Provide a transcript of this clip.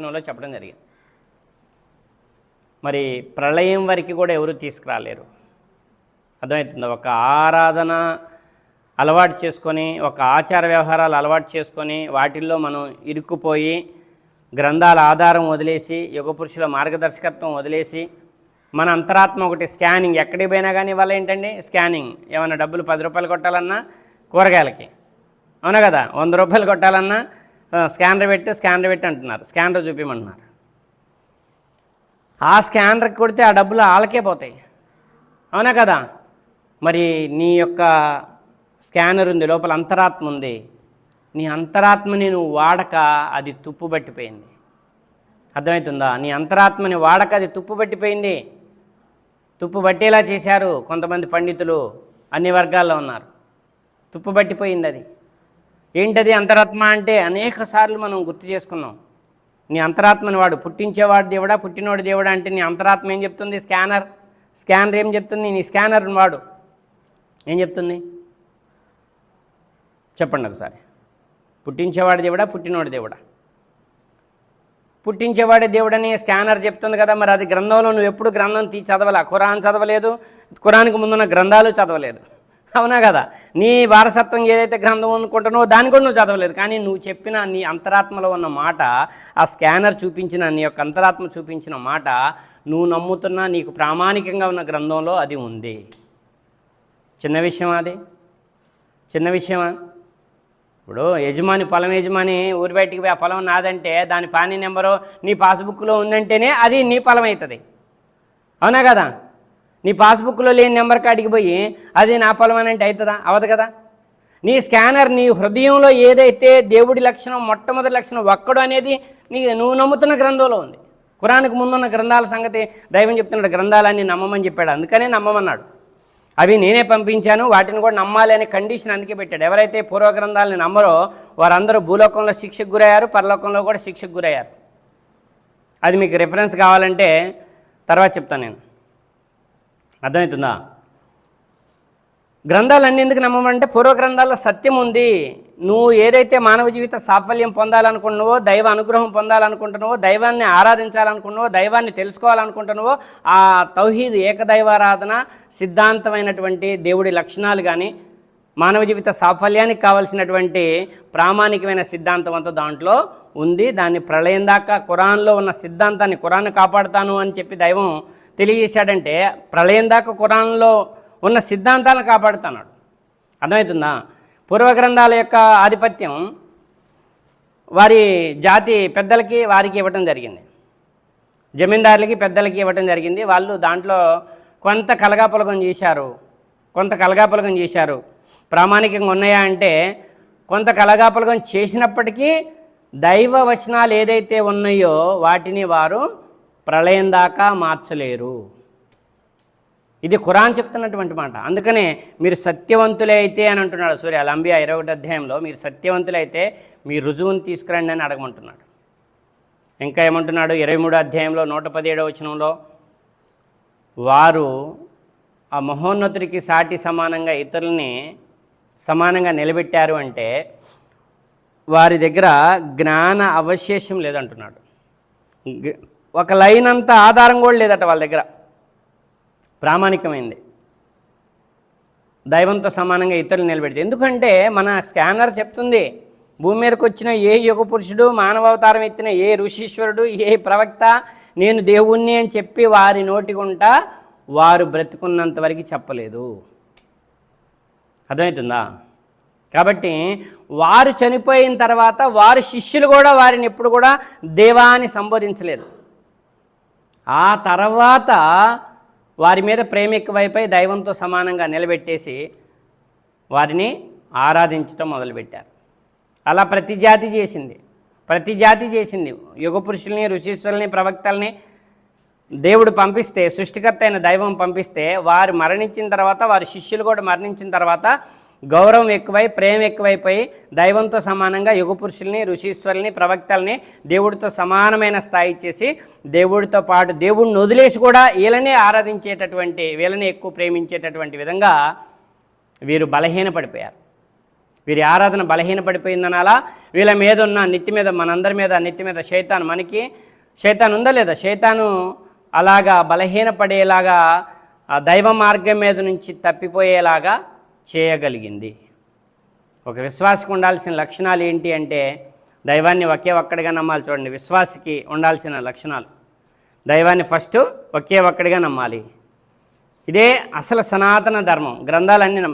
లో చెప్పడం జరిగింది. మరి ప్రళయం వరకు కూడా ఎవరు తీసుకురాలేరు. అర్థమవుతుంది? ఒక ఆరాధన అలవాటు చేసుకొని ఒక ఆచార వ్యవహారాలు అలవాటు చేసుకొని వాటిల్లో మనం ఇరుక్కుపోయి గ్రంథాల ఆధారం వదిలేసి యుగ పురుషుల మార్గదర్శకత్వం వదిలేసి మన అంతరాత్మ ఒకటి స్కానింగ్ ఎక్కడికి పోయినా కానీ ఇవాళ ఏంటండి? స్కానింగ్. ఏమైనా డబ్బులు పది రూపాయలు కొట్టాలన్నా కూరగాయలకి. అవునా కదా? వంద రూపాయలు కొట్టాలన్నా స్కానర్ పెట్టి స్కానర్ పెట్టి అంటున్నారు. స్కానర్ చూపించమంటున్నారు ఆ స్కానర్కి కొడితే ఆ డబ్బులు వాళ్ళకే పోతాయి. అవునా కదా? మరి నీ యొక్క స్కానర్ ఉంది లోపల అంతరాత్మ ఉంది. నీ అంతరాత్మని నువ్వు వాడక అది తుప్పు పట్టిపోయింది. అర్థమవుతుందా? నీ అంతరాత్మని వాడక అది తుప్పు పట్టిపోయింది. తుప్పు పట్టేలా చేశారు కొంతమంది పండితులు. అన్ని వర్గాల్లో ఉన్నారు. తుప్పు పట్టిపోయింది అది. ఏంటది అంతరాత్మ అంటే అనేక సార్లు మనం గుర్తు చేసుకున్నాం. నీ అంతరాత్మని వాడు పుట్టించేవాడు దేవుడా పుట్టినోడు దేవుడా అంటే నీ అంతరాత్మ ఏం చెప్తుంది? స్కానర్. స్కానర్ ఏం చెప్తుంది? నీ స్కానర్ వాడు. ఏం చెప్తుంది? చెప్పండి ఒకసారి. పుట్టించేవాడు దేవుడా పుట్టినోడు దేవుడా? పుట్టించేవాడే దేవుడని స్కానర్ చెప్తుంది కదా మరి అది గ్రంథంలో నువ్వు ఎప్పుడు గ్రంథం తీ చదవలే. ఖురాన్ చదవలేదు. ఖురాన్కి ముందున్న గ్రంథాలు చదవలేదు. అవునా కదా? నీ వారసత్వం ఏదైతే గ్రంథం అనుకుంటున్నావో దాని కూడా నువ్వు చదవలేదు. కానీ నువ్వు చెప్పిన నీ అంతరాత్మలో ఉన్న మాట ఆ స్కానర్ చూపించిన నీ యొక్క అంతరాత్మ చూపించిన మాట నువ్వు నమ్ముతున్న నీకు ప్రామాణికంగా ఉన్న గ్రంథంలో అది ఉంది. చిన్న విషయం అది? చిన్న విషయమా? ఇప్పుడు యజమాని పొలం యజమాని ఊరి బయటికి పోయి ఆ పొలం నాదంటే దాని పానీ నెంబరు నీ పాస్బుక్లో ఉందంటేనే అది నీ పొలం అవుతుంది. అవునా కదా? నీ పాస్బుక్లో లేని నెంబర్ కాడికి పోయి అది నా పొలం అని అంటే అవుతుందా? అవదు కదా. నీ స్కానర్ నీ హృదయంలో ఏదైతే దేవుడి లక్షణం మొట్టమొదటి లక్షణం ఒక్కడు అనేది నీ నువ్వు నమ్ముతున్న గ్రంథంలో ఉంది. కురానికి ముందున్న గ్రంథాల సంగతి దైవం చెప్తున్నాడు గ్రంథాలన్నీ నమ్మమని చెప్పాడు అందుకనే నమ్మమన్నాడు. అవి నేనే పంపించాను వాటిని కూడా నమ్మాలి అనే కండిషన్ అందుకే పెట్టాడు. ఎవరైతే పూర్వ గ్రంథాలని నమ్మరో వారందరూ భూలోకంలో శిక్షకు గురయ్యారు పరలోకంలో కూడా శిక్షకు గురయ్యారు. అది మీకు రిఫరెన్స్ కావాలంటే తర్వాత చెప్తాను నేను. అర్థమవుతుందా? గ్రంథాలన్నీ ఎందుకు నమ్మమంటే పూర్వ గ్రంథాల్లో సత్యం ఉంది. నువ్వు ఏదైతే మానవ జీవిత సాఫల్యం పొందాలనుకుంటున్నావో దైవ అనుగ్రహం పొందాలనుకుంటున్నావో దైవాన్ని ఆరాధించాలనుకున్నావో దైవాన్ని తెలుసుకోవాలనుకుంటున్నావో ఆ తౌహీద్ ఏకదైవారాధన సిద్ధాంతమైనటువంటి దేవుడి లక్షణాలు కానీ మానవ జీవిత సాఫల్యానికి కావలసినటువంటి ప్రామాణికమైన సిద్ధాంతం అంతా దాంట్లో ఉంది. దాన్ని ప్రళయం దాకా ఖురాన్లో ఉన్న సిద్ధాంతాన్ని కురాన్ కాపాడుతాను అని చెప్పి దైవం తెలియజేశాడంటే ప్రళయం దాకా కురాన్లో ఉన్న సిద్ధాంతాలను కాపాడుతున్నాడు. అర్థమవుతుందా? పూర్వ గ్రంథాల యొక్క ఆధిపత్యం వారి జాతి పెద్దలకి వారికి ఇవ్వటం జరిగింది. జమీందారులకి పెద్దలకి ఇవ్వటం జరిగింది. వాళ్ళు దాంట్లో కొంత కలగాపులగం చేశారు. కొంత కలగాపులగం చేశారు. ప్రామాణికంగా ఉన్నాయా అంటే కొంత కలగాపులగం చేసినప్పటికీ దైవ వచనాలు ఏదైతే ఉన్నాయో వాటిని వారు ప్రళయం దాకా మార్చలేరు. ఇది ఖురాన్ చెప్తున్నటువంటి మాట. అందుకనే మీరు సత్యవంతులే అయితే అని అంటున్నాడు సూర్య లంబియా ఇరవై ఒకటి అధ్యాయంలో మీరు సత్యవంతులైతే మీ రుజువుని తీసుకురండి అని అడగమంటున్నాడు. ఇంకా ఏమంటున్నాడు? ఇరవై మూడో అధ్యాయంలో నూట పదిహేడవ వచనంలో వారు ఆ మహోన్నతుడికి సాటి సమానంగా ఇతరుల్ని సమానంగా నిలబెట్టారు అంటే వారి దగ్గర జ్ఞాన అవశేషం లేదంటున్నాడు. ఒక లైన్ అంతా ఆధారం కూడా లేదట వాళ్ళ దగ్గర. ప్రామాణికమైంది. దైవంతో సమానంగా ఇతరులు నిలబెడితే. ఎందుకంటే మన స్కానర్ చెప్తుంది భూమి మీదకి వచ్చిన ఏ యుగ పురుషుడు మానవావతారం ఎత్తిన ఏ ఋషీశ్వరుడు ఏ ప్రవక్త నేను దేవుణ్ణి అని చెప్పి వారి నోటికుంటా వారు బ్రతుకున్నంత వరకు చెప్పలేదు. అర్థమవుతుందా? కాబట్టి వారు చనిపోయిన తర్వాత వారి శిష్యులు కూడా వారిని ఎప్పుడు కూడా దేవాని సంబోధించలేదు. ఆ తర్వాత వారి మీద ప్రేమ ఎక్కువైపోయి దైవంతో సమానంగా నిలబెట్టేసి వారిని ఆరాధించటం మొదలుపెట్టారు. అలా ప్రతి జాతి చేసింది. ప్రతి జాతి చేసింది. యుగ పురుషుల్ని ఋషీశ్వరుల్ని ప్రవక్తల్ని దేవుడు పంపిస్తే సృష్టికర్త అయిన దైవం పంపిస్తే వారు మరణించిన తర్వాత వారి శిష్యులు కూడా మరణించిన తర్వాత గౌరవం ఎక్కువై ప్రేమ ఎక్కువైపోయి దైవంతో సమానంగా యుగ పురుషుల్ని ఋషీశ్వరుల్ని ప్రవక్తల్ని దేవుడితో సమానమైన స్థాయి ఇచ్చేసి దేవుడితో పాటు దేవుడిని వదిలేసి కూడా వీళ్ళనే ఆరాధించేటటువంటి వీళ్ళని ఎక్కువ ప్రేమించేటటువంటి విధంగా వీరు బలహీనపడిపోయారు. వీరి ఆరాధన బలహీనపడిపోయిందనాలా? వీళ్ళ మీద ఉన్న నెత్తి మీద మనందరి మీద నెత్తి మీద శైతాన్ మనకి శైతాన్ ఉందా లేదా? శైతాను అలాగా బలహీనపడేలాగా ఆ దైవ మార్గం మీద నుంచి తప్పిపోయేలాగా చేయగలిగింది. ఒక విశ్వాసకు ఉండాల్సిన లక్షణాలు ఏంటి అంటే దైవాన్ని ఒకే ఒక్కడిగా నమ్మాలి చూడండి. విశ్వాసకి ఉండాల్సిన లక్షణాలు. దైవాన్ని ఫస్ట్ ఒకే ఒక్కడిగా నమ్మాలి. ఇదే అసలు సనాతన ధర్మం. గ్రంథాలన్నీ నమ్మ